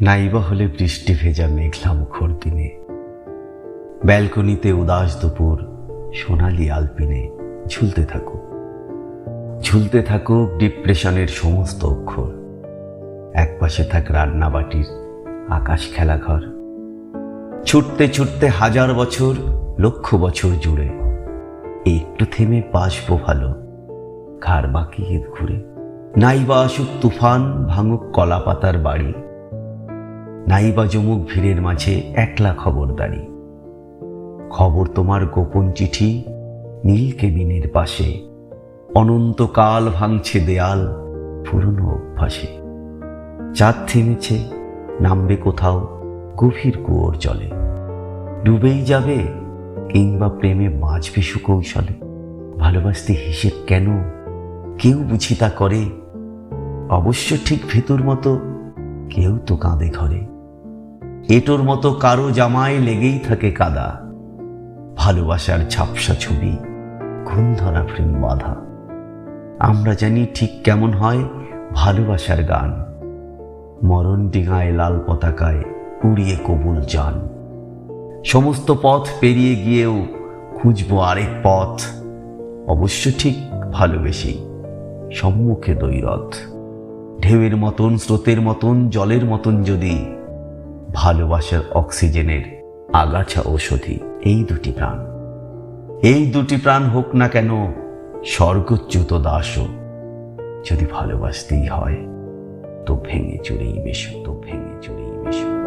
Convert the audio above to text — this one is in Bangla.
নাইবা হলে বৃষ্টি ভেজা মেঘলা মুখর দিনে। ব্যালকনিতে উদাস দুপুর, সোনালি আলপিনে ঝুলতে থাকুক ঝুলতে থাকুক ডিপ্রেশনের সমস্ত অক্ষর। একপাশে থাক রান্নাবাটির আকাশ খেলাঘর। ছুটতে ছুটতে হাজার বছর, লক্ষ বছর জুড়ে একটু থেমে বাসবো ভালো, ঘাড় বাঁকিয়ে ঘুরে। নাইবা আসুক তুফান, ভাঙুক কলাপাতার বাড়ি। নাইবা জমুক ভিড়ের মাঝে একলা খবরদারি। খবর তোমার গোপন চিঠি নীল কেবিনের পাশে। অনন্তকাল ভাঙছে দেয়াল পুরনো অভ্যাসে। চাঁদ থেমেছে, নামবে কোথাও গভীর কুয়োর জলে। ডুবেই যাবে কিংবা প্রেমে বাঁচবে সুকৌশলে। ভালোবাসতে হিসেব কেন? কেউ বুঝি তা করে। অবশ্য ঠিক ভেতর মতো কেউ তো কাঁদে ঘরে। এটোর মতো কারও জামায় লেগেই থাকে কাদা। ভালোবাসার ঝাপসা ছবি, ঘুম ধরা প্রেম বাধা। আমরা জানি ঠিক কেমন হয় ভালোবাসার গান। মরণ ডিঙায় লাল পতাকায় উড়িয়ে কবুল যান। সমস্ত পথ পেরিয়ে গিয়েও খুঁজবো আরেক পথ। অবশ্য ঠিক ভালোবেসেই সম্মুখে দৈরথ। ঢেউয়ের মতন, স্রোতের মতন, জলের মতন যদি ভালোবাসার অক্সিজেনের আগাছা ঔষধি এই দুটি প্রাণ। এই দুটি প্রাণ হোক না কেন, স্বর্গচ্যুত দাসও যদি ভালোবাসতেই হয়, তো ভেঙে চুরেই বেশো, তো ভেঙে চুরেই বেশো।